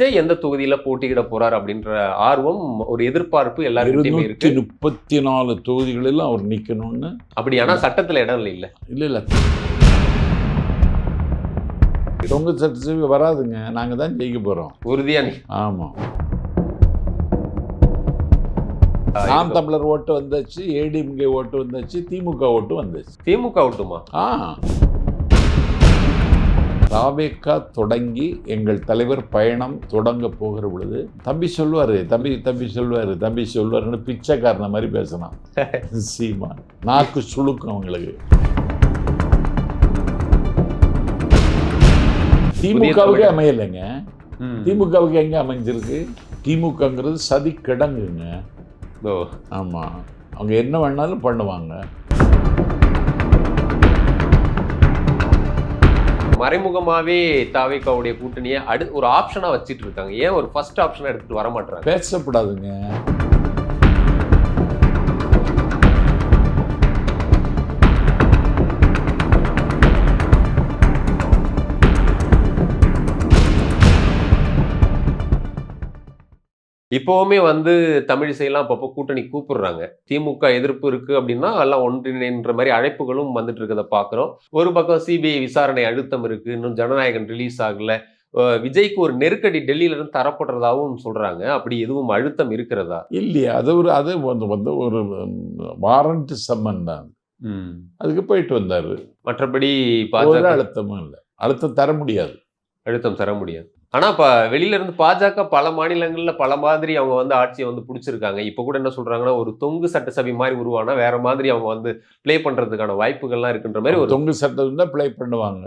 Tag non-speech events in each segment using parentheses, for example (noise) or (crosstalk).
விஜய் எந்த தொகுதியில போட்டியிட போறார் அப்படின்ற ஆர்வம் ஒரு எதிர்பார்ப்பு இருநூத்தி இருக்கு. முப்பத்தி நாலு தொகுதிகளிலும் அவர் நிக்கணும்னு. அப்படி ஆனா சட்டத்துல இடம் இல்லை. இல்ல இல்ல. இல்ல தொங்கு சட்டசபை வராதுங்க. நாங்க தான் ஜெயிக்க போறோம். உறுதியா நீ. ஆமா. நாம் தமிழர் ஓட்டு வந்தாச்சு ஏடிஎம்கே ஓட்டு வந்தாச்சு திமுக ஓட்டு வந்தாச்சு. திமுக விட்டுமா ஆ. தாவேக்கா தொடங்கி எங்கள் தலைவர் பயணம் தொடங்க போகிற பொழுது தம்பி சொல்வாரு தம்பி தம்பி சொல்வாரு தம்பி சொல்வாருன்னு பிச்சைக்காரன மாதிரி பேசலாம் (laughs) சீமா நாக்கு சுளுக்கும் அவங்களுக்கு. திமுகவுக்கு அமையலைங்க. திமுகவுக்கு எங்க அமைஞ்சிருக்கு? திமுகங்கிறது சதி கிடங்குங்க ஓ. ஆமா. அவங்க என்ன வேணாலும் பண்ணுவாங்க. மறைமுகமாவே தாவேக்காவுடைய கூட்டணியை அடு ஒரு ஆப்ஷனா வச்சுட்டு இருக்காங்க. ஏன் ஒரு ஃபர்ஸ்ட் ஆப்ஷனா எடுத்துட்டு வர மாட்டாங்க பேசப்படாதுங்க. இப்போவுமே வந்து தமிழிசையெல்லாம் அப்பப்போ கூட்டணி கூப்பிடுறாங்க. திமுக எதிர்ப்பு இருக்கு அப்படின்னா எல்லாம் ஒன்றிணைன்ற மாதிரி அழைப்புகளும் வந்துட்டு இருக்கிறத பார்க்குறோம். ஒரு பக்கம் சிபிஐ விசாரணை அழுத்தம் இருக்கு. இன்னும் ஜனநாயகன் ரிலீஸ் ஆகல. விஜய்க்கு ஒரு நெருக்கடி டெல்லியில இருந்து தரப்படுறதாவும் சொல்றாங்க. அப்படி எதுவும் அழுத்தம் இருக்கிறதா? இல்லையா அது ஒரு அது வந்து வந்து ஒரு வாரண்ட் சம்மன் தான். அதுக்கு போயிட்டு வந்தாரு. மற்றபடி அழுத்தமும் இல்லை. அழுத்தம் தர முடியாது. அழுத்தம் தர முடியாது. ஆனா இப்ப வெளியில இருந்து பாஜக பல மாநிலங்கள்ல பல மாதிரி அவங்க வந்து ஆட்சியை வந்து பிடிச்சிருக்காங்க. இப்ப கூட என்ன சொல்றாங்கன்னா ஒரு தொங்கு சட்டசபை மாதிரி உருவானா வேற மாதிரி அவங்க வந்து ப்ளே பண்றதுக்கான வாய்ப்புகள்லாம் இருக்குன்ற மாதிரி ஒரு தொங்கு சட்டம் தான் ப்ளே பண்ணுவாங்க.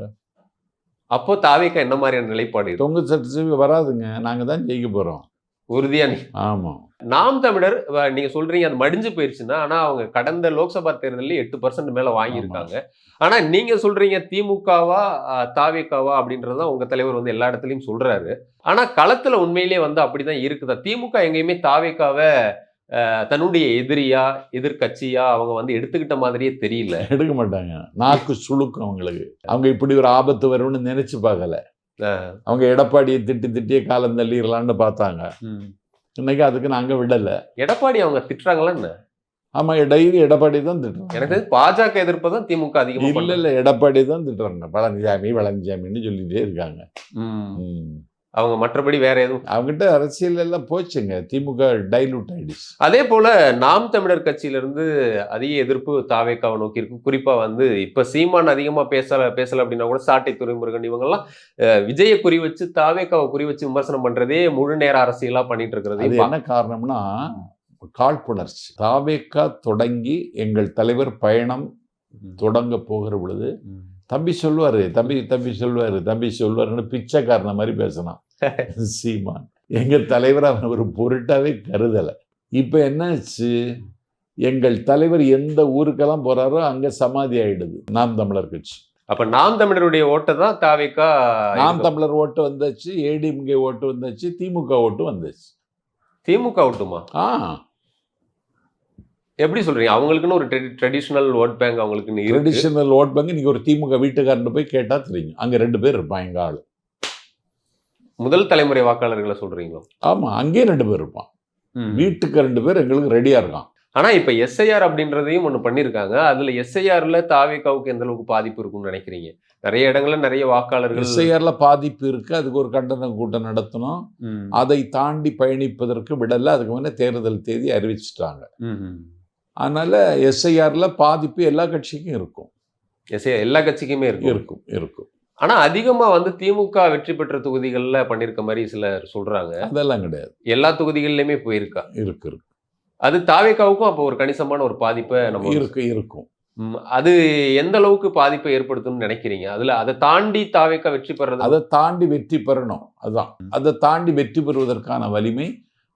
அப்போ தாவேக்கா என்ன மாதிரியான நிலைப்பாடு? தொங்கு சட்டசபை வராதுங்க. நாங்க தான் ஜெயிக்க போறோம். உறுதியா நீ. ஆமா. நாம் தமிழர் நீங்க சொல்றீங்க அது மடிஞ்சு போயிருச்சுன்னா ஆனா அவங்க கடந்த லோக்சபா தேர்தலில் எட்டு பர்சன்ட் மேல வாங்கியிருக்காங்க. ஆனா நீங்க சொல்றீங்க திமுகவா தாவேக்காவா அப்படின்றத உங்க தலைவர் வந்து எல்லா இடத்துலயும் சொல்றாரு. ஆனா களத்துல உண்மையிலேயே வந்து அப்படிதான் இருக்குதா? திமுக எங்கேயுமே தாவேக்காவை தன்னுடைய எதிரியா எதிர்க்கட்சியா அவங்க வந்து எடுத்துக்கிட்ட மாதிரியே தெரியல. எடுக்க மாட்டாங்க. நாக்கு சுளுக்கும் அவங்களுக்கு. அவங்க இப்படி ஒரு ஆபத்து வரும்னு நினைச்சு பார்க்கல. அவங்க எடப்பாடியை திட்டி திட்டியே காலம் தள்ளிடலான்னு பார்த்தாங்க. இன்னைக்கு அதுக்கு நாங்க விடல. எடப்பாடி அவங்க திட்டுறாங்களா என்ன? ஆமா டெய்லி எடப்பாடி தான் திட்டுறாங்க. எனக்கு பாஜக எதிர்ப்பு தான் திமுக அதிகமா இல்ல. இல்ல எடப்பாடி தான் திட்டுறாங்க. பழனிசாமி பழனிசாமின்னு சொல்லிட்டே இருக்காங்க. அவங்க மற்றபடி வேற எதுவும் அவங்ககிட்ட அரசியல் எல்லாம் போச்சுங்க. திமுக டைலூட் ஆயிடுச்சு. அதே போல நாம் தமிழர் கட்சியில இருந்து அதிக எதிர்ப்பு தாவேக்காவை நோக்கி இருக்கு குறிப்பா வந்து இப்ப சீமான் அதிகமா பேசல பேசல அப்படின்னா கூட சாட்டை துறைமுருகன் இவங்கெல்லாம் விஜயை குறி வச்சு தாவேக்காவை குறி வச்சு விமர்சனம் பண்றதே முழு நேர அரசியலா பண்ணிட்டு இருக்கிறது. என்ன காரணம்னா காழ்ப்புணர்ச்சி. தாவேக்கா தொடங்கி எங்கள் தலைவர் பயணம் தொடங்க போகிற பொழுது தம்பி சொல்வாரு தம்பி தம்பி சொல்வாரு தம்பி சொல்வாருன்னு பிச்சைக்காரன மாதிரி பேசலாம். (laughs) சீமான். எங்க தலைவர் அவன் ஒரு பொருட்டாவே கருதல. இப்ப என்னாச்சு? எங்கள் தலைவர் எந்த ஊருக்கெல்லாம் போறாரோ அங்க சமாதி ஆயிடுது. நாம் தமிழர் கட்சி. அப்ப நாம் தமிழருடைய ஓட்டை தான் தாவேக்கா நாம் தமிழர் ஓட்டு வந்தாச்சு ஏடிஎம்கே ஓட்டு வந்தாச்சு திமுக ஓட்டு வந்தாச்சு. திமுக ஓட்டுமா? ஆ. எப்படி சொல்றீங்க? அவங்களுக்குன்னு ஒரு ட்ரெடிஷனல் ஓட் பேங்க் அவங்களுக்குன்னு இருக்கு. ட்ரெடிஷனல் ஓட் பேங்க் நீங்க ஒரு திமுக வீட்டுக்காரன் போய் கேட்டா தெரியும். அங்க ரெண்டு பேர் இருப்பான் எங்க ஆளு. முதல் தலைமுறை வாக்காளர்களை சொல்றீங்களோ? ஆமா அங்கேயே ரெண்டு பேர் இருப்பான். வீட்டுக்கு ரெண்டு பேர் எங்களுக்கு ரெடியா இருக்கான். ஆனா இப்ப எஸ்ஐஆர் அப்படின்றதையும் ஒண்ணு பண்ணிருக்காங்க. அதுல எஸ்ஐஆர்ல தாவேக்காவுக்கு எந்த அளவுக்கு பாதிப்பு இருக்கும்னு நினைக்கிறீங்க? நிறைய இடங்கள்ல நிறைய வாக்காளர்கள் எஸ்ஐஆர்ல பாதிப்பு இருக்கு. அதுக்கு ஒரு கண்டன கூட்டம் நடத்தணும். அதை தாண்டி பயணிப்பதற்கு விடல. அதுக்கு முன்னே தேர்தல் தேதி அறிவிச்சிட்டாங்க. அதனால எஸ்ஐஆர்ல பாதிப்பு எல்லா கட்சிக்கும் இருக்கும். எஸ்ஐ எல்லா கட்சிக்குமே இருக்கும். இருக்கும் இருக்கும். ஆனா அதிகமா வந்து திமுக வெற்றி பெற்ற தொகுதிகள்ல பண்ணிருக்க மாதிரி சிலர் சொல்றாங்க. அதெல்லாம் கிடையாது. எல்லா தொகுதிகள்லயுமே போயிருக்கா? இருக்கு இருக்கு. அது தாவேக்காவுக்கும் அப்போ ஒரு கணிசமான ஒரு பாதிப்பை நம்ம இருக்கு இருக்கும். அது எந்த அளவுக்கு பாதிப்பை ஏற்படுத்தும்னு நினைக்கிறீங்க? அதுல அதை தாண்டி தாவேக்கா வெற்றி பெறது அதை தாண்டி வெற்றி பெறணும் அதுதான். அதை தாண்டி வெற்றி பெறுவதற்கான வலிமை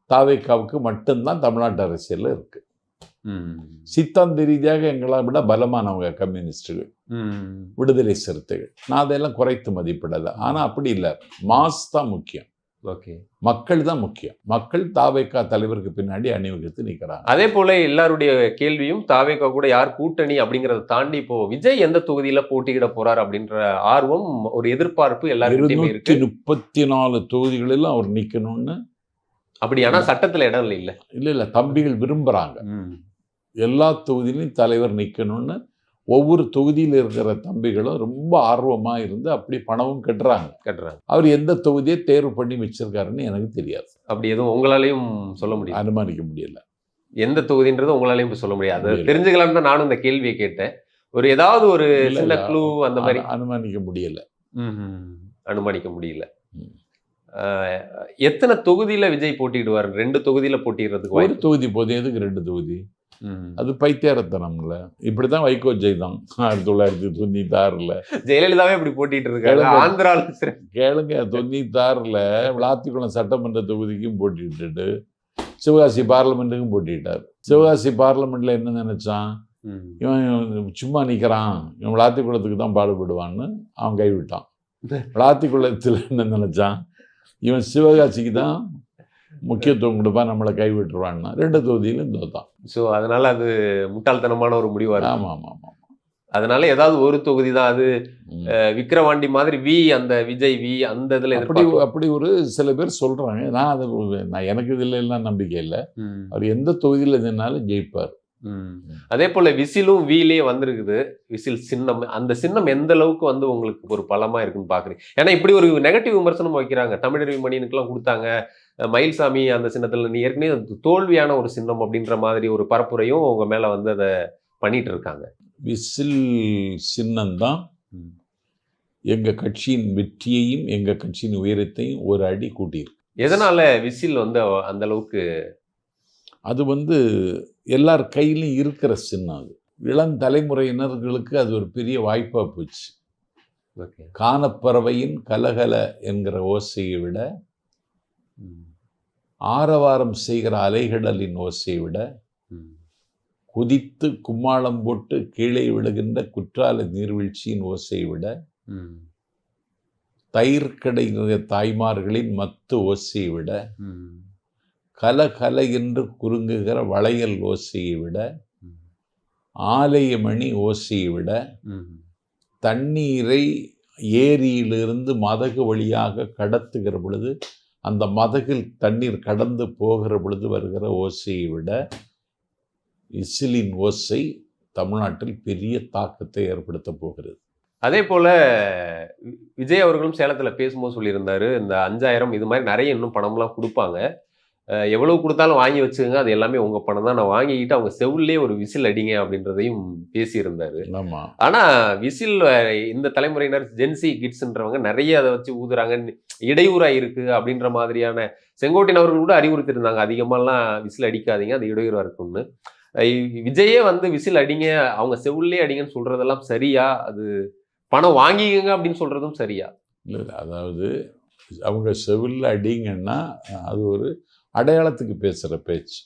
தாவேக்காவுக்கு மட்டும்தான் தமிழ்நாட்டு அரசியல்ல இருக்கு. ம். சித்தாந்த ரீதியாக எங்களை விட பலமானவங்க கம்யூனிஸ்டுகள். விடுதலை சிறுத்தைகள். நான் அதையெல்லாம் குறைத்து மதிப்பிடலை. ஆனால் அப்படி இல்லை. மாஸ் தான் முக்கியம். ஓகே. மக்கள் தான் முக்கியம். மக்கள் தாவேக்கா தலைவருக்கு பின்னாடி அணிவகுத்து நிற்கிறாங்க அதே போல எல்லாருடைய கேள்வியும் தாவேகா கூட யார் கூட்டணி அப்படிங்கறத தாண்டி இப்போ விஜய் எந்த தொகுதியில போட்டியிட போறார் அப்படின்ற ஆர்வம் ஒரு எதிர்பார்ப்பு இருநூத்தி இருக்கு. முப்பத்தி நாலு தொகுதிகளிலும் அவர் நிக்கணும்னு. அப்படியானா சட்டத்துல இடம் இல்லை. இல்ல இல்ல. இல்ல தம்பிகள் விரும்புறாங்க. எல்லா தொகுதியிலும் தலைவர் நிக்கணும்னு ஒவ்வொரு தொகுதியில் இருக்கிற தம்பிகளும் ரொம்ப ஆர்வமா இருந்து அப்படி பணமும் கட்டுறாங்க. கட்டுறாங்க. அவர் எந்த தொகுதியை தேர்வு பண்ணி வச்சிருக்காருன்னு எனக்கு தெரியாது. அப்படி எதுவும் உங்களாலையும் சொல்ல முடியும் அனுமானிக்க முடியல. எந்த தொகுதின்றது உங்களாலையும் சொல்ல முடியாது. முடியல. தெரிஞ்சுக்கலாம் தான் நானும் இந்த கேள்வியை கேட்டேன். ஒரு ஏதாவது ஒரு சின்ன. க்ளூ அந்த மாதிரி. அனு- அனுமானிக்க முடியல. அனுமானிக்க முடியல. எத்தனை தொகுதியில விஜய் போட்டியிடுவார்? ரெண்டு தொகுதியில போட்டியிடுறதுக்கு ஒரு தொகுதி போதும். எதுக்கு ரெண்டு தொகுதி. அது பைத்தியாரத்தனம்ல இப்படிதான் வைகோ ஜெய்தான். ஆயிரத்தி தொள்ளாயிரத்தி தொண்ணூத்தி ஆறுல ஜெயலலிதாவே இப்படி போட்டிட்டு. ஆந்திரால சிற- கேளுங்க. தொண்ணூத்தி ஆறுல விளாத்திக்குளம் சட்டமன்ற தொகுதிக்கும் போட்டிட்டு சிவகாசி பார்லமெண்ட்டுக்கும் போட்டிட்டார் சிவகாசி பார்லமெண்ட்ல என்ன நினைச்சான். இவன் சும்மா நிக்கிறான். இவன் விளாத்திக்குளத்துக்கு தான் பாடுபடுவான்னு அவன் கைவிட்டான். விளாத்திக்குளத்தில் என்ன நினைச்சான்? இவன் சிவகாசிக்கு தான் முக்கியத்துவம் கொடுப்பான் நம்மளை கைவிட்டுருவான்னா ரெண்டு தொகுதியிலும் தோத்தான் சோ அதனால அது முட்டாள்தனமான ஒரு முடிவா இருக்கு. ஆமா ஆமா ஆமா. அதனால ஏதாவது ஒரு தொகுதி தான் அது. விக்கிரவாண்டி மாதிரி வி அந்த விஜய் வி அந்த இதுல அப்படி. அப்படி ஒரு சில பேர் சொல்றாங்க. நான் அது நான் எனக்கு இதுல எல்லாம் நம்பிக்கை இல்லை. அவர் எந்த தொகுதியில் நின்னாலும் ஜெயிப்பார். அதே போல விசிலும் வீலே வந்திருக்குது. விசில் சின்னம். அந்த சின்னம் எந்த அளவுக்கு வந்து உங்களுக்கு ஒரு பலமா இருக்குன்னு பாக்குறீங்க? ஏன்னா இப்படி ஒரு நெகட்டிவ் விமர்சனம் வைக்கிறாங்க. தமிழறிவு மணியனுக்குலாம் கொடுத்தாங்க. மயில்சாமி அந்த சின்னத்துல நீ ஏற்கனவே தோல்வியான ஒரு சின்னம் அப்படின்ற மாதிரி ஒரு பரப்புரையும் உங்க மேல வந்து அதை பண்ணிட்டு இருக்காங்க விசில் சின்னம்தான். எங்க கட்சியின் வெற்றியையும் எங்க கட்சியின் உயரத்தையும் ஒரு அடி கூட்டியிருக்கு. எதனால விசில் வந்து அந்த அளவுக்கு? அது வந்து எல்லார் கையிலும் இருக்கிற சின்னம் அது. இளம் தலைமுறையினர்களுக்கு அது ஒரு பெரிய வாய்ப்பா போச்சு. ஓகே. கானப்பறவையின் கலகல என்கிற ஓசையை விட ஆரவாரம் செய்கிற அலைகடலின் ஓசையை விட குதித்து கும்மாளம் போட்டு கீழே விழுகின்ற குற்றால நீர்வீழ்ச்சியின் ஓசையை விட தயிர் கிடைக்கிற தாய்மார்களின் மத்து ஓசையை விட கல கல என்று குறுங்குகிற வளையல் ஓசையை விட ஆலயமணி ஓசையை விட தண்ணீரை ஏரியிலிருந்து மதகு வழியாக கடத்துகிற பொழுது அந்த மதகில் தண்ணீர் கடந்து போகிற பொழுது வருகிற ஓசையை விட இசிலின் ஓசை தமிழ்நாட்டில் பெரிய தாக்கத்தை ஏற்படுத்த போகிறது. அதே போல் விஜய் அவர்களும் சேலத்தில் பேசும்போது சொல்லியிருந்தார் இந்த அஞ்சாயிரம் இது மாதிரி நிறைய இன்னும் பணம்லாம் கொடுப்பாங்க. எவ்வளவு கொடுத்தாலும் வாங்கி வச்சுக்கோங்க. அது எல்லாமே உங்க பணம் தான். நான் வாங்கிக்கிட்டு அவங்க செவுல்லே ஒரு விசில் அடிங்க அப்படின்றதையும் பேசியிருந்தாரு. ஆனா விசில் இந்த தலைமுறையினர் ஜென்சி கிட்ஸ்ன்றவங்க நிறைய அதை வச்சு ஊதுறாங்க. இடையூறா இருக்கு அப்படின்ற மாதிரியான செங்கோட்டையன் அவர்கள் கூட அறிவுறுத்திருந்தாங்க அதிகமாலாம் விசில் அடிக்காதீங்க. அது இடையூறா இருக்கும்னு. விஜயே வந்து விசில் அடிங்க. அவங்க செவுல்லே அடிங்கன்னு சொல்றதெல்லாம் சரியா? அது பணம் வாங்கிக்கங்க அப்படின்னு சொல்றதும் சரியா? இல்லை அதாவது அவங்க செவிலில் அடிங்கன்னா அது ஒரு அடையாளத்துக்கு பேசுகிற பேச்சு.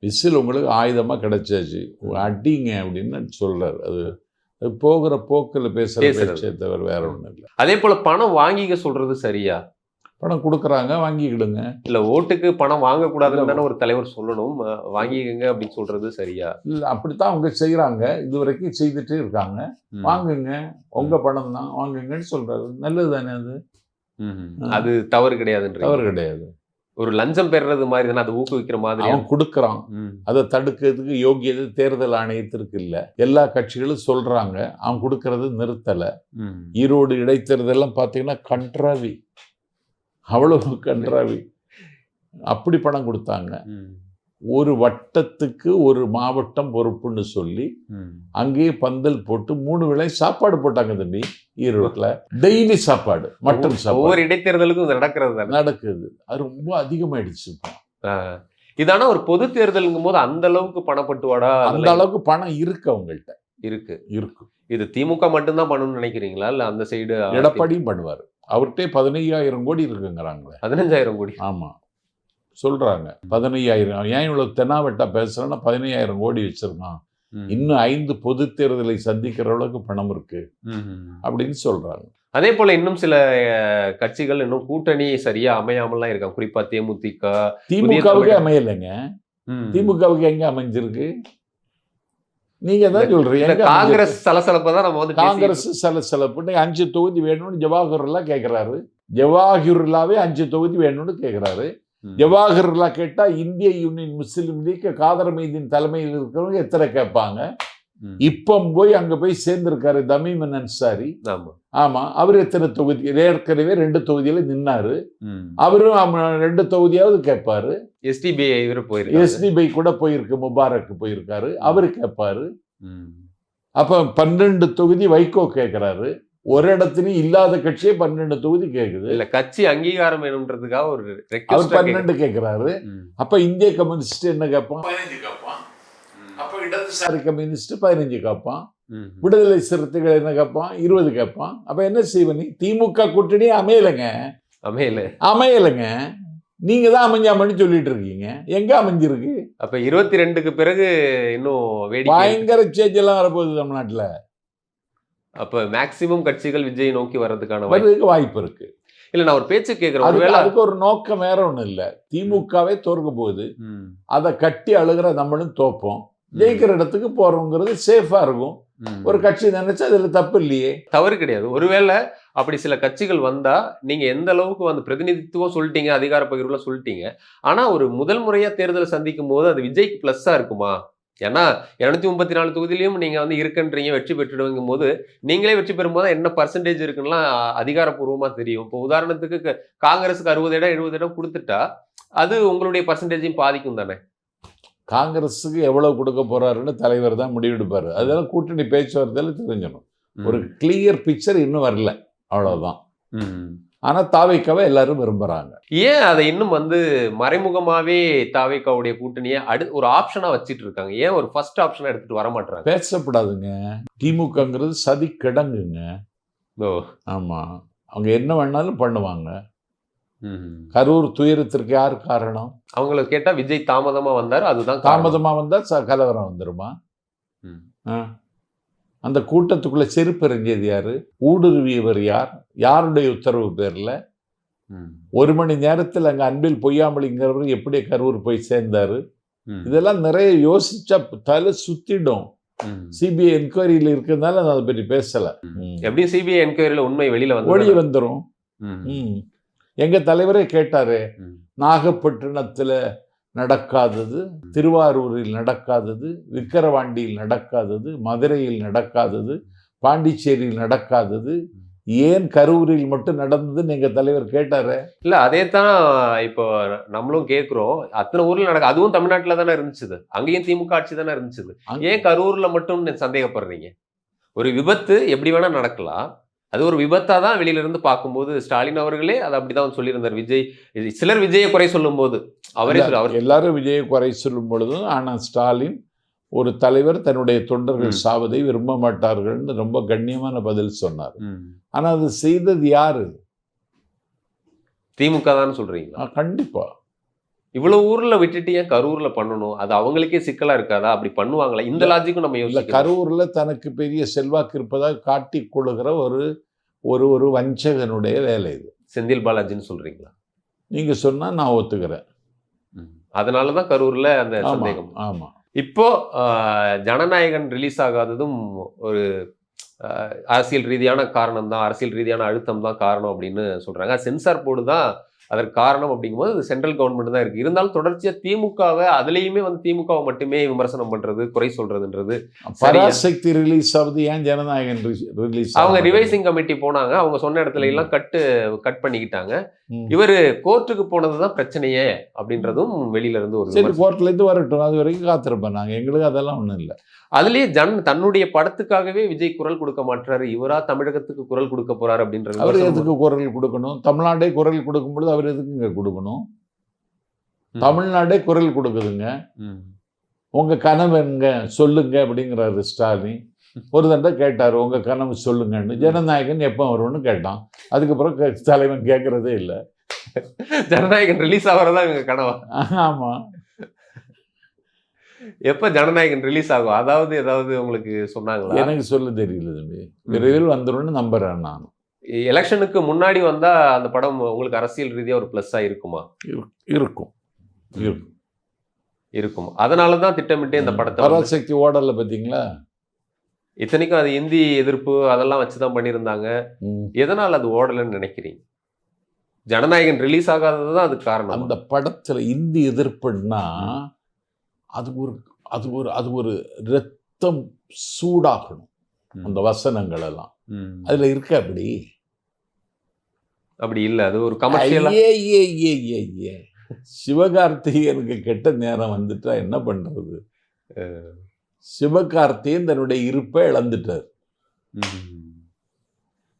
விசில் உங்களுக்கு ஆயுதமாக கிடைச்சாச்சு. அடிங்க அப்படின்னு சொல்றாரு. அது போகிற போக்கில் பேசுகிற. பேச்சே தவிர வேற ஒன்றும் இல்லை. அதே போல பணம் வாங்கிக்க சொல்றது சரியா? பணம் கொடுக்குறாங்க வாங்கிக்கிடுங்க. இல்ல ஓட்டுக்கு பணம் வாங்கக்கூடாதுன்னு. தானே ஒரு தலைவர் சொல்லணும். வாங்கிக்கங்க அப்படின்னு சொல்றது சரியா? இல்லை அப்படித்தான் அவங்க செய்கிறாங்க இது வரைக்கும் செய்துட்டே இருக்காங்க. வாங்குங்க. உங்க பணம் தான் வாங்குங்கன்னு சொல்றாரு. நல்லது தானே அது. அது தவறு கிடையாதுன்ற தவறு கிடையாது. ஒரு லஞ்சம் பெறுறது மாதிரி தானே அதை ஊக்குவிக்கிற மாதிரி அவன் கொடுக்குறான். அதை தடுக்கிறதுக்கு யோகியதை தேர்தல் ஆணையத்திற்கு இல்லை. எல்லா கட்சிகளும் சொல்றாங்க அவன் கொடுக்கறது நிறுத்தலை. ஈரோடு இடைத்தேர்தலெல்லாம் பார்த்தீங்கன்னா கன்றாவி அவ்வளவு கன்றாவி அப்படி பணம் கொடுத்தாங்க. ஒரு வட்டத்துக்கு ஒரு மாவட்டம் பொறுப்புன்னு சொல்லி அங்கேயே பந்தல் போட்டு மூணு வேளை சாப்பாடு போட்டாங்க தம்பி ஈரோட்ல டெய்லி சாப்பாடு மட்டன் சாப்பாடு. ஒவ்வொரு இடைத்தேர்தலுக்கும் நடக்கிறது நடக்குது. அது ரொம்ப அதிகமாயிடுச்சு. இதானா ஒரு பொது தேர்தலுங்கும் போது அந்த அளவுக்கு பணப்பட்டுவாடா அந்த அளவுக்கு பணம் இருக்கு அவங்கள்ட்ட. இருக்கு. இருக்கு. இது திமுக மட்டும்தான் பண்ணணும்னு நினைக்கிறீங்களா? இல்ல அந்த சைடு எடப்பாடியும் பண்ணுவார். அவர்கிட்டே பதினையாயிரம் கோடி இருக்குங்கிறாங்களே. பதினஞ்சாயிரம் கோடி. ஆமா. சொல்றாங்க. பதினையாயிரம் ஏன் இவ்வளவு தென்னாவட்டா பேசுறேன்னா பதினையாயிரம் கோடி வச்சிருக்கான். இன்னும் ஐந்து பொது தேர்தலை சந்திக்கிற அளவுக்கு பணம் இருக்கு. அப்படின்னு சொல்றாங்க. அதே போல இன்னும் சில கட்சிகள் இன்னும் கூட்டணி சரியா அமையாமலாம் இருக்காங்க. குறிப்பா தேமுதிக திமுகவுக்கு அமையலைங்க. திமுகவுக்கு எங்க அமைஞ்சிருக்கு? நீங்க தான் சொல்றீங்க. காங்கிரஸ் சலசலப்பை தான் நம்ம வந்து காங்கிரஸ் சலசலப்புன்னு அஞ்சு தொகுதி வேணும்னு ஜவாஹர்லா கேட்கிறாரு ஜவாஹிர்லாவே அஞ்சு தொகுதி வேணும்னு கேட்கிறாரு ம். ஜவாஹர்லா கேட்டா இந்திய யூனியன் முஸ்லீம் லீக் காதர் மைதீன் தலைமையில் இருக்கிறவங்க எத்தனை கேட்பாங்க. இப்போ போய் அங்க போய் சேர்ந்திருக்காரு தமீமன் அன்சாரி. ஆமா. அவர் எத்தனை தொகுதி ஏற்கனவே ரெண்டு தொகுதியில நின்னாரு. அவரும் ரெண்டு தொகுதியாவது கேட்பாரு. எஸ்டிபிஐ இவர் போயிருக்காரு. எஸ்டிபை கூட போயிருக்கு முபாரக் போயிருக்காரு அவரு கேட்பாரு. அப்ப பன்னெண்டு தொகுதி வைகோ கேட்கிறாரு ஒரு இடத்துலயும் இல்லாத கட்சியே பன்னெண்டு தொகுதி கேக்குது. இல்ல கட்சி அங்கீகாரம் வேணும்ன்றதுக்காக ஒரு அவர் ரெக்வஸ்ட் பன்னெண்டு கேட்கிறாரு அப்ப இந்திய கம்யூனிஸ்ட் என்ன கேட்பான்? பதினஞ்சு கேட்பான். அப்ப இடதுசாரி கம்யூனிஸ்ட் பதினஞ்சு கேட்பான். விடுதலை சிறுத்தைகள் என்ன கேட்பான்? இருபது கேட்பான். அப்ப என்ன செய்வனி? திமுக கூட்டணி அமையலைங்க. அமையல. அமையலைங்க. நீங்க தான் அமைஞ்சாமன்னு சொல்லிட்டு இருக்கீங்க. எங்க அமைஞ்சிருக்கு? அப்ப இருபத்தி ரெண்டுக்கு பிறகு இன்னும். பயங்கர சேஞ்ச் எல்லாம் வரப்போகுது தமிழ்நாட்டுல. அப்ப மேக்சிமம் கட்சிகள் விஜய் நோக்கி வர்றதுக்கான வாய்ப்பு. வர்றதுக்கு வாய்ப்பு இருக்கு. இல்ல நான் ஒரு பேச்சு கேட்கிறேன் அதுக்கு ஒருவேளை அதுக்கு ஒரு நோக்கம் வேற ஒண்ணும் இல்ல. திமுகவே தோற்க போகுது. ம். அதை கட்டி அழுகிற நம்மளும் தோப்போம். ஜெயிக்கிற இடத்துக்கு போறோங்கிறது சேஃபா இருக்கும். ஒரு கட்சி நினைச்சா அதுல தப்பு இல்லையே. தவறு கிடையாது. ஒருவேளை அப்படி சில கட்சிகள் வந்தா நீங்க எந்த அளவுக்கு வந்து பிரதிநிதித்துவம் சொல்லிட்டீங்க அதிகார பகிர்வுல சொல்லிட்டீங்க. ஆனா ஒரு முதல் முறையா தேர்தலை சந்திக்கும் போது அது விஜய்க்கு பிளஸ்ஸா இருக்குமா? ஏன்னா இருநூத்தி முப்பத்தி நாலு தொகுதியிலையும் நீங்க வந்து இருக்குன்றீங்க வெற்றி பெற்றுடுவங்கும் போது நீங்களே வெற்றி பெறும்போது என்ன பர்சன்டேஜ் இருக்குன்னா அதிகாரப்பூர்வமா தெரியும். இப்போ உதாரணத்துக்கு காங்கிரஸுக்கு அறுபது இடம் எழுபது இடம் கொடுத்துட்டா அது உங்களுடைய பர்சன்டேஜையும் பாதிக்கும் தானே? காங்கிரஸுக்கு எவ்வளவு கொடுக்க போறாருன்னு தலைவர் தான் முடிவெடுப்பாரு. அதெல்லாம் கூட்டணி பேச்சுவார்த்தையில தெரிஞ்சிடும் ஒரு கிளியர் பிக்சர் இன்னும் வரல. அவ்வளவுதான். ம். ஆனா தாவைக்காவை எல்லாரும் விரும்புறாங்க. ஏன் அதை இன்னும் வந்து மறைமுகமாவே தாவேக்காவுடைய கூட்டணியை அடு ஒரு ஆப்ஷனா வச்சிட்டு இருக்காங்க? ஏன் ஒரு ஃபர்ஸ்ட் ஆப்ஷனா எடுத்துட்டு வர மாட்டாங்க பேசப்படாதுங்க. திமுகங்கிறது சதி கிடங்குங்க. ஓ. ஆமா. அவங்க என்ன வேணாலும் பண்ணுவாங்க. கரூர் துயரத்திற்கு யார் காரணம்? அவங்கள கேட்டா விஜய் தாமதமா வந்தாரு அதுதான் காரணம். தாமதமா வந்தா ச- கலவரம் வந்துருமா? ம். ஆ. அந்த கூட்டத்துக்குள்ள செருப்பு எறிஞ்சது யாரு? ஊடுருவியவர் யார்? யாருடைய உத்தரவு பேர்ல. ஒரு மணி நேரத்தில் அங்க அன்பில் பொய்யாமலிங்கிறவர் எப்படி கரூர் போய் சேர்ந்தாரு. இதெல்லாம் நிறைய யோசிச்சா தலை சுத்திடும். சிபிஐ என்கொயரியில் இருக்கிறதுனால நான் அதை பற்றி பேசல. ம். எப்படியும் சிபிஐ என்கொயரியில உண்மை வெளியில வந்து வந்துரும். ம். எங்க தலைவரே கேட்டாரு நாகப்பட்டினத்துல நடக்காதது திருவாரூரில் நடக்காதது விக்கிரவாண்டியில் நடக்காதது மதுரையில் நடக்காதது பாண்டிச்சேரியில் நடக்காதது. ஏன் கரூரில் மட்டும் நடந்ததுன்னு எங்க தலைவர் கேட்டாரு? இல்ல அதே தான் இப்போ நம்மளும் கேக்குறோம். அத்தனை ஊர்ல நடக்க அதுவும் தமிழ்நாட்டுல தானே இருந்துச்சு அங்கேயும் திமுக ஆட்சி தானே இருந்துச்சு ஏன் கரூர்ல மட்டும் சந்தேகப்படுறீங்க? ஒரு விபத்து எப்படி வேணா நடக்கலாம். அது ஒரு விபத்தா தான் வெளியில இருந்து பார்க்கும்போது ஸ்டாலின் அவர்களே அதை அப்படிதான் சொல்லியிருந்தார். விஜய் சிலர் விஜயை குறை சொல்லும் போது அவரே அவர் எல்லாரும் விஜயை குறை சொல்லும் பொழுதும் ஆனா ஸ்டாலின் ஒரு தலைவர் தன்னுடைய தொண்டர்கள். சாவதை விரும்ப மாட்டார்கள்னு ரொம்ப கண்ணியமான பதில் சொன்னார். ம். ஆனா அது செய்தது யாரு? திமுக தான் சொல்றீங்களா? ஆ, இவ்வளவு ஊர்ல விட்டுட்டு ஏன் கரூர்ல பண்ணணும்? அது அவங்களுக்கே சிக்கலா இருக்காதா? அப்படி பண்ணுவாங்களா? இந்த லாஜிக்கும் நம்ம இல்ல கரூர்ல தனக்கு பெரிய செல்வாக்கு இருப்பதாக காட்டிக் கொள்ளுகிற ஒரு ஒரு ஒரு வஞ்சகனுடைய வேலை இது. செந்தில் பாலாஜின்னு சொல்றீங்களா? நீங்க சொன்னா நான் ஒத்துக்கிறேன். அதனாலதான் கரூர்ல அந்த சந்தேகம். ஆமா. இப்போ ஜனநாயகன் ரிலீஸ் ஆகாததும் ஒரு அரசியல் ரீதியான காரணம் தான் அரசியல் ரீதியான அழுத்தம் தான் காரணம் அப்படின்னு சொல்றாங்க. சென்சார் போர்டு தான் அதற்கு காரணம் அப்படிங்கும்போது அது சென்ட்ரல் கவர்மெண்ட் தான் இருக்கு. இருந்தாலும் தொடர்ச்சியா திமுகவை அதுலயுமே வந்து திமுகவை மட்டுமே விமர்சனம் பண்றது குறை சொல்றதுன்றது. பராசக்தி ரிலீஸ் ஆகுது ஏன் ஜனநாயகன் ரிலீஸ் அவங்க ரிவைசிங் கமிட்டி போனாங்க அவங்க சொன்ன இடத்துல எல்லாம் கட்டு கட் பண்ணிக்கிட்டாங்க. இவரு கோர்ட்டுக்கு போனதுதான் பிரச்சனையே அப்படின்றதும் வெளியில இருந்து ஒரு சரி விமர்சனம். கோர்ட்ல இருந்து வரட்டும் அது வரைக்கும் காத்திருப்பேன் நாங்க. எங்களுக்கு அதெல்லாம் ஒண்ணும் இல்ல. அதுலயே ஜன் தன்னுடைய படத்துக்காகவே விஜய் குரல் கொடுக்க மாட்டாரு இவரா தமிழகத்துக்கு குரல் கொடுக்க போறாரு அப்படின்ற அவர் எதுக்கு குரல் கொடுக்கணும்? தமிழ்நாடே குரல் கொடுக்கும் பொழுது அவர் எதுக்குங்க கொடுக்கணும். தமிழ்நாடே குரல் கொடுக்குதுங்க. உங்க கனவு எங்க? சொல்லுங்க அப்படிங்கிறாரு ஸ்டாலின். ஒரு தண்டை கேட்டாரு உங்க கனவு சொல்லுங்கன்னு. ஜனநாயகன் எப்போ வரும்னு கேட்டான். அதுக்கப்புறம் தலைவன் கேட்கறதே இல்லை. ஜனநாயகன் ரிலீஸ் ஆகிறதா இவங்க கனவா? ஆமா. எப்ப ஜனநாயகன் ரிலீஸ் ஆகும்? அதாவது ஏதாவது உங்களுக்கு சொன்னாங்களா? எனக்கு சொல்ல தெரியல தம்பி. விரைவில் வந்துரும்னு நம்புறேன் நான். எலெக்ஷனுக்கு முன்னாடி வந்தா அந்த படம் உங்களுக்கு அரசியல் ரீதியா ஒரு பிளஸ்ஸா இருக்குமா? இருக்கும். இருக்கும் இருக்கும். அதனால தான் திட்டமிட்டு இந்த படத்தை பராசக்தி ஓடல பாத்தீங்களா? இத்தனைக்கும் அது இந்தி எதிர்ப்பு அதெல்லாம் வச்சுதான் பண்ணியிருந்தாங்க. ம். எதனால் அது ஓடலைன்னு நினைக்கிறீங்க? ஜனநாயகன் ரிலீஸ் ஆகாதது தான் அதுக்கு காரணம்? அந்த படத்துல இந்தி எதிர்ப்புன்னா அது ஒரு அது ஒரு அது ஒரு ரத்தம் சூடாகணும். அந்த வசனங்கள் எல்லாம். அதுல இருக்க அப்படி. அப்படி இல்ல அது ஒரு கமர்ஷியலா. சிவகார்த்திகேயனுக்கு கெட்ட நேரம் வந்துட்டா என்ன பண்றது? சிவகார்த்திகேயன் தன்னுடைய இருப்பை இழந்துட்டார்.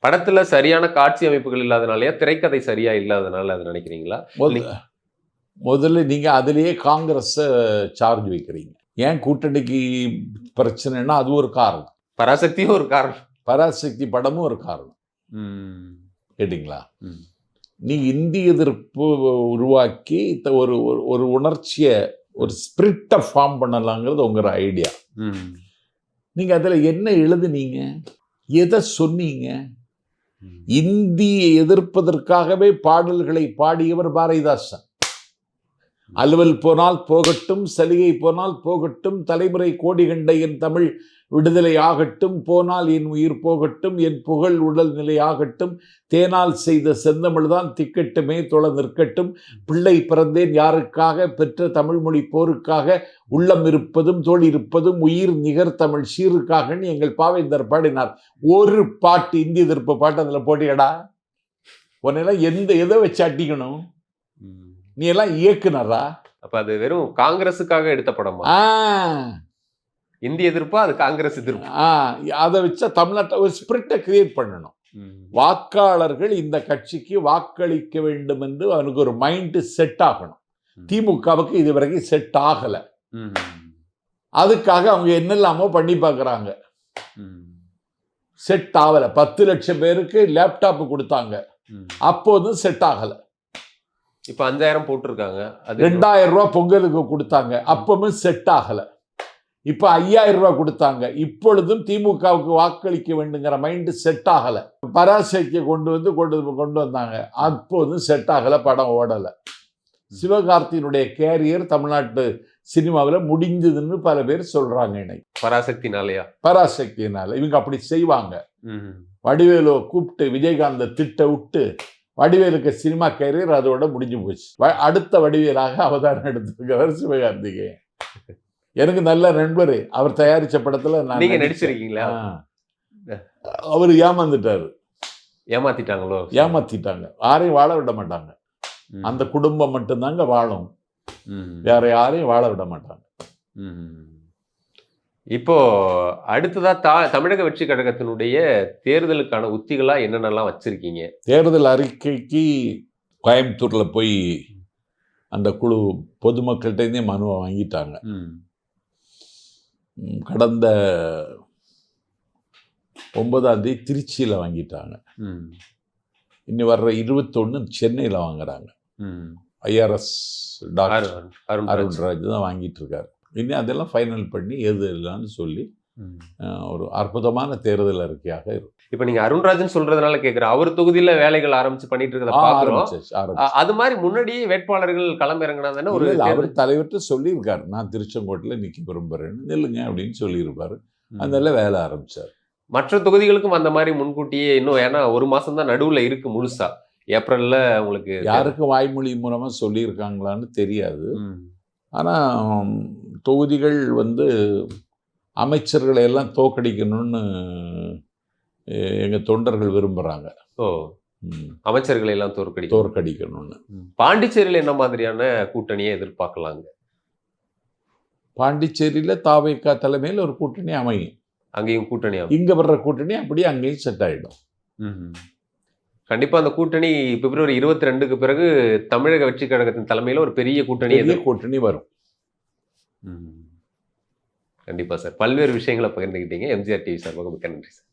படத்துல சரியான காட்சி அமைப்புகள் இல்லாதனாலயா திரைக்கதை சரியா இல்லாதனால அது நினைக்கிறீங்களா? முத- முதல்ல நீங்க அதுலயே காங்கிரஸ சார்ஜ் வைக்கிறீங்க. ஏன் கூட்டணிக்கு பிரச்சனைனா அது ஒரு காரணம். பராசக்தியும் ஒரு காரணம். பராசக்தி படமும் ஒரு காரணம். கேட்டிங்களா. நீ இந்தி எதிர்ப்பு உருவாக்கி ஒரு ஒரு- உணர்ச்சியை ஒரு ஸ்பிரிட்டை ஃபார்ம் பண்ணலாங்கிறது உங்களோட ஐடியா. நீங்க அதுல என்ன எழுதுனீங்க? எதை சொன்னீங்க? இந்தியை எதிர்ப்பதற்காகவே பாடல்களை பாடியவர் பாரதிதாசன். அலுவல் போனால் போகட்டும் சலுகை போனால் போகட்டும் தலைமுறை கோடி கண்ட என் தமிழ் விடுதலை ஆகட்டும் போனால் என் உயிர் போகட்டும் என் புகழ் உடல் நிலை ஆகட்டும் தேனால் செய்த செந்தமிழ்தான் திக்கட்டுமே தொழ நிற்கட்டும். பிள்ளை பிறந்தேன் யாருக்காக? பெற்ற தமிழ்மொழி போருக்காக? உள்ளம் இருப்பதும் தோல் இருப்பதும் உயிர் நிகர் தமிழ் சீருக்காகன்னு எங்கள் பாவேந்தர் பாடினார். ஒரு பாட்டு இந்தி எதிர்ப்பு பாட்டு அதில் போட்டியடா. உன்னெல்லாம் எந்த எதை வச்சு அட்டிக்கணும் நீ எல்லாம் இயக்குனரா? அப்ப அது வெறும் காங்கிரஸுக்காக எடுத்த படமா? இந்திய எதிர்ப்பா அது காங்கிரஸ் எதிர்ப்பு. அதை வச்சா தமிழ்நாட்டை ஒரு ஸ்பிரிட்டை கிரியேட் பண்ணணும். வாக்காளர்கள் இந்த கட்சிக்கு வாக்களிக்க வேண்டும் என்று அவனுக்கு ஒரு மைண்ட் செட் ஆகணும். திமுகவுக்கு இது வரைக்கும் செட் ஆகல. அதுக்காக அவங்க என்னெல்லாமோ பண்ணி பார்க்குறாங்க. செட் ஆகல. பத்து லட்சம் பேருக்கு லேப்டாப் கொடுத்தாங்க. அப்போதும் செட் ஆகல. இப்ப அஞ்சாயிரம் போட்டிருக்காங்க. ரெண்டாயிரம் ரூபாய் பொங்கலுக்கு கொடுத்தாங்க. அப்பவும் செட் ஆகல. இப்ப ஐயாயிரம் ரூபாய் கொடுத்தாங்க. இப்பொழுதும் திமுகவுக்கு வாக்களிக்க வேண்டுங்கிற மைண்ட் செட் ஆகல. பராசக்தியை கொண்டு வந்து கொண்டு கொண்டு வந்தாங்க. அப்போதும் செட் ஆகல படம் ஓடல. சிவகார்த்தியினுடைய கேரியர் தமிழ்நாட்டு சினிமாவில் முடிஞ்சதுன்னு பல பேர் சொல்றாங்க இன்னைக்கு பராசக்தினாலயா? பராசக்தியினால. இவங்க அப்படி செய்வாங்க. வடிவேலு கூப்பிட்டு விஜயகாந்த திட்ட விட்டு வடிவேலுக்கு சினிமா கேரியர் அதோட முடிஞ்சு போச்சு. அடுத்த வடிவேலாக அவதாரம் எடுத்திருக்கிறவர் சிவகார்த்திகேயன். எனக்கு நல்ல நண்பர். அவர் தயாரிச்ச படத்துல நான் நீங்க நடிச்சேன். நடிச்சிருக்கீங்களா. அவர் ஏமாந்துட்டாரு. ஏமாத்திட்டாங்களோ? ஏமாத்திட்டாங்க. யாரையும் வாழ விட மாட்டாங்க. அந்த குடும்பம் மட்டும்தாங்க வாழும். வேற யாரையும் வாழ விட மாட்டாங்க. இப்போ அடுத்ததா தா தமிழக வெற்றி கழகத்தினுடைய தேர்தலுக்கான உத்திகளா என்னென்னலாம் வச்சிருக்கீங்க? தேர்தல் அறிக்கைக்கு கோயம்புத்தூர்ல போய் அந்த குழு பொதுமக்கள்கிட்டே மனுவை வாங்கிட்டாங்க. கடந்த ஒன்பதாம் தேதி திருச்சியில் வாங்கிட்டாங்க. இன்னி வர்ற இருபத்தொன்று சென்னையில் வாங்குறாங்க. IRS doctor Arun Arunraj. தான் வாங்கிட்டு இருக்காரு. இன்னும் அதெல்லாம் ஃபைனல் பண்ணி எது இல்லைன்னு சொல்லி ஒரு அற்புதமான தேர்தல் அறிக்கையாக இருக்கும். இப்ப நீங்க அருண்ராஜன் சொல்றதுனால கேக்குறேன். அவர் தொகுதியில வேலைகள் ஆரம்பிச்சு பண்ணிட்டு இருக்கிறத. அ- அது மாதிரி முன்னாடியே வேட்பாளர்கள் களம் இறங்கினா தானே ஒரு அவர் தலைவர்கிட்ட சொல்லியிருக்காரு. நான் திருச்செங்கோட்டில் நிற்க விரும்புறேன்னு நில்லுங்க அப்படின்னு சொல்லியிருப்பாரு. அதனால வேலை ஆரம்பிச்சார். மற்ற தொகுதிகளுக்கும் அந்த மாதிரி முன்கூட்டியே இன்னும் ஏன்னா ஒரு மாசம் தான் நடுவுல இருக்கு முழுசா. ஏப்ரல்ல உங்களுக்கு யாருக்கும் வாய்மொழி மூலமா சொல்லியிருக்காங்களான்னு தெரியாது. ம். ஆனா ம், தொகுதிகள் வந்து அமைச்சர்களை எல்லாம் தோக்கடிக்கணும்னு எ- எங்க தொண்டர்கள் விரும்புறாங்க. ஓ. அமைச்சர்களை எல்லாம் தோற்கடிக்கும் தோற்கடிக்கணும்னு. பாண்டிச்சேரியில என்ன மாதிரியான கூட்டணியை எதிர்பார்க்கலாங்க? பாண்டிச்சேரியில தாவேக்கா தலைமையில் ஒரு கூட்டணி அமையும். அங்கேயும் கூட்டணி ஆகும். இங்க வர்ற கூட்டணி அப்படியே அங்கேயும் செட் ஆயிடும். கண்டிப்பா அந்த கூட்டணி பிப்ரவரி இருபத்தி ரெண்டுக்கு பிறகு தமிழக வெற்றி கழகத்தின் தலைமையில ஒரு பெரிய கூட்டணி கூட்டணி வரும். கண்டிப்பாக சார். பல்வேறு விஷயங்களை பகிர்ந்துக்கிட்டீங்க எம்ஜிஆர் டிவி சார்பாக மிக்க நன்றி சார்.